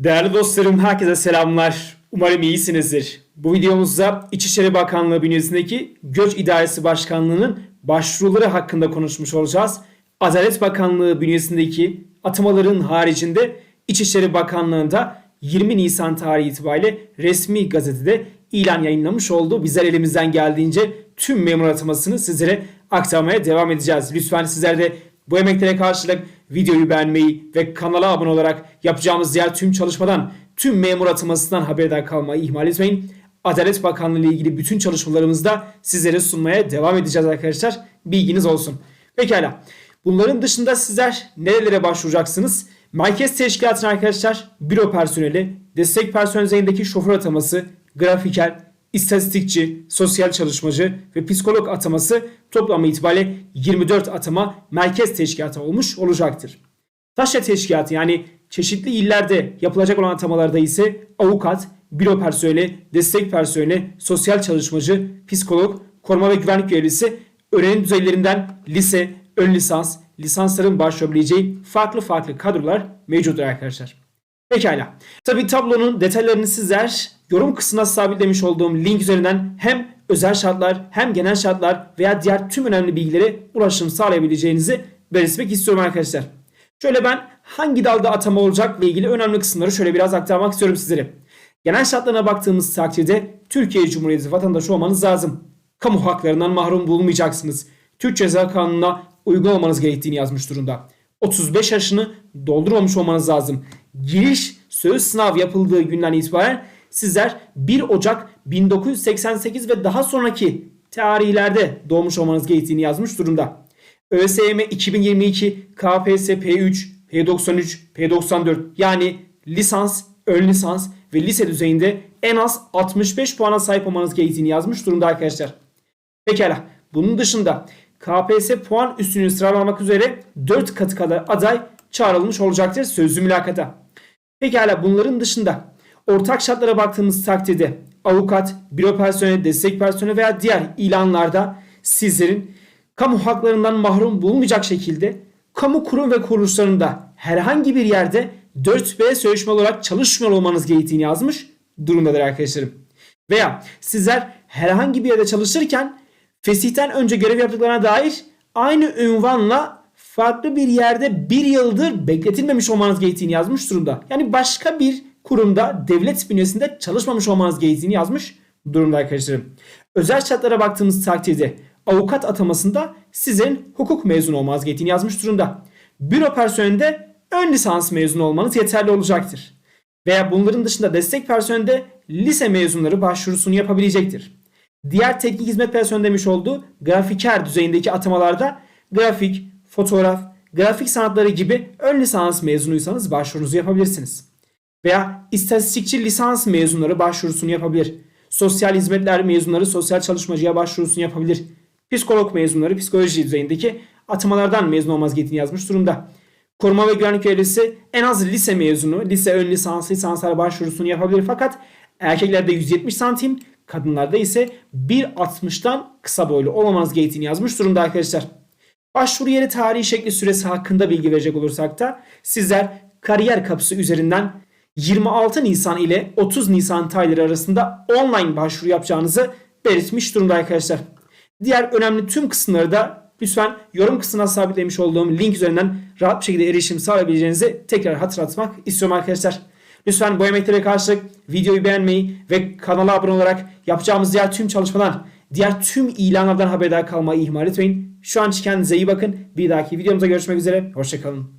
Değerli dostlarım herkese selamlar. Umarım iyisinizdir. Bu videomuzda İçişleri Bakanlığı bünyesindeki Göç İdaresi Başkanlığı'nın başvuruları hakkında konuşmuş olacağız. Adalet Bakanlığı bünyesindeki atamaların haricinde İçişleri Bakanlığı'nda 20 Nisan tarihi itibariyle resmi gazetede ilan yayınlamış oldu. Bizler elimizden geldiğince tüm memur atamasını sizlere aktarmaya devam edeceğiz. Lütfen sizler de bu emeklere karşılık videoyu beğenmeyi ve kanala abone olarak yapacağımız diğer tüm çalışmadan, tüm memur atamasından haberdar kalmayı ihmal etmeyin. Adalet Bakanlığı ile ilgili bütün çalışmalarımızda sizlere sunmaya devam edeceğiz arkadaşlar. Bilginiz olsun. Pekala. Bunların dışında sizler nerelere başvuracaksınız? Merkez Teşkilatı'na arkadaşlar büro personeli, destek personel düzeyindeki şoför ataması, grafiker, istatistikçi, sosyal çalışmacı ve psikolog ataması toplamı itibariyle 24 atama merkez teşkilatı olmuş olacaktır. Taşra teşkilatı yani çeşitli illerde yapılacak olan atamalarda ise avukat, büro personeli, destek personeli, sosyal çalışmacı, psikolog, koruma ve güvenlik görevlisi öğrenim düzeylerinden lise, ön lisans, lisansların başvurabileceği farklı farklı kadrolar mevcuttur arkadaşlar. Pekala. Tabi tablonun detaylarını sizler yorum kısmına sabitlemiş olduğum link üzerinden hem özel şartlar hem genel şartlar veya diğer tüm önemli bilgilere ulaşım sağlayabileceğinizi belirtmek istiyorum arkadaşlar. Şöyle ben hangi dalda atama olacakla ilgili önemli kısımları şöyle biraz aktarmak istiyorum sizlere. Genel şartlarına baktığımız takdirde Türkiye Cumhuriyeti vatandaşı olmanız lazım. Kamu haklarından mahrum bulunmayacaksınız. Türk Ceza Kanunu'na uygun olmanız gerektiğini yazmış durumda. 35 yaşını doldurmamış olmanız lazım. Giriş söz sınav yapıldığı günden itibaren sizler 1 Ocak 1988 ve daha sonraki tarihlerde doğmuş olmanız gerektiğini yazmış durumda. ÖSYM 2022 KPSS P3, P93, P94 yani lisans, ön lisans ve lise düzeyinde en az 65 puana sahip olmanız gerektiğini yazmış durumda arkadaşlar. Pekala. Bunun dışında KPSS puan üstünü sıralamak üzere 4 katı kadar aday çağrılmış olacaktır sözlü mülakata. Pekala bunların dışında ortak şartlara baktığımız takdirde avukat, büro personeli, destek personeli veya diğer ilanlarda sizlerin kamu haklarından mahrum bulunmayacak şekilde kamu kurum ve kuruluşlarında herhangi bir yerde 4B sözleşme olarak çalışmıyor olmanız gerektiğini yazmış durumdadır arkadaşlarım. Veya sizler herhangi bir yerde çalışırken fesihten önce görev yaptıklarına dair aynı ünvanla farklı bir yerde bir yıldır bekletilmemiş olmanız gerektiğini yazmış durumda. Yani başka bir kurumda devlet bünyesinde çalışmamış olmanız gerektiğini yazmış durumda arkadaşlarım. Özel şartlara baktığımız takdirde avukat atamasında sizin hukuk mezunu olmanız gerektiğini yazmış durumda. Büro personelinde ön lisans mezunu olmanız yeterli olacaktır. Veya bunların dışında destek personelinde lise mezunları başvurusunu yapabilecektir. Diğer teknik hizmet personeli demiş olduğu grafiker düzeyindeki atamalarda grafik, fotoğraf, grafik sanatları gibi ön lisans mezunuysanız başvurunuzu yapabilirsiniz. Veya istatistikçi lisans mezunları başvurusunu yapabilir. Sosyal hizmetler mezunları sosyal çalışmacıya başvurusunu yapabilir. Psikolog mezunları psikoloji düzeyindeki atamalardan mezun olmaz gerektiğini yazmış durumda. Koruma ve güvenlik görevlisi en az lise mezunu, lise ön lisans, lisanslara başvurusunu yapabilir. Fakat erkeklerde 170 santim, kadınlarda ise 1.60'dan kısa boylu olmamanız gerektiğini yazmış durumda arkadaşlar. Başvuru yeri tarihi şekli süresi hakkında bilgi verecek olursak da sizler kariyer kapısı üzerinden 26 Nisan ile 30 Nisan tarihleri arasında online başvuru yapacağınızı belirtmiş durumda arkadaşlar. Diğer önemli tüm kısımları da lütfen yorum kısmına sabitlemiş olduğum link üzerinden rahat bir şekilde erişim sağlayabileceğinizi tekrar hatırlatmak istiyorum arkadaşlar. Lütfen bu emeklere karşılık videoyu beğenmeyi ve kanala abone olarak yapacağımız diğer tüm çalışmalar, diğer tüm ilanlardan haberdar kalmayı ihmal etmeyin. Şu an için kendinize iyi bakın. Bir dahaki videomuzda görüşmek üzere. Hoşçakalın.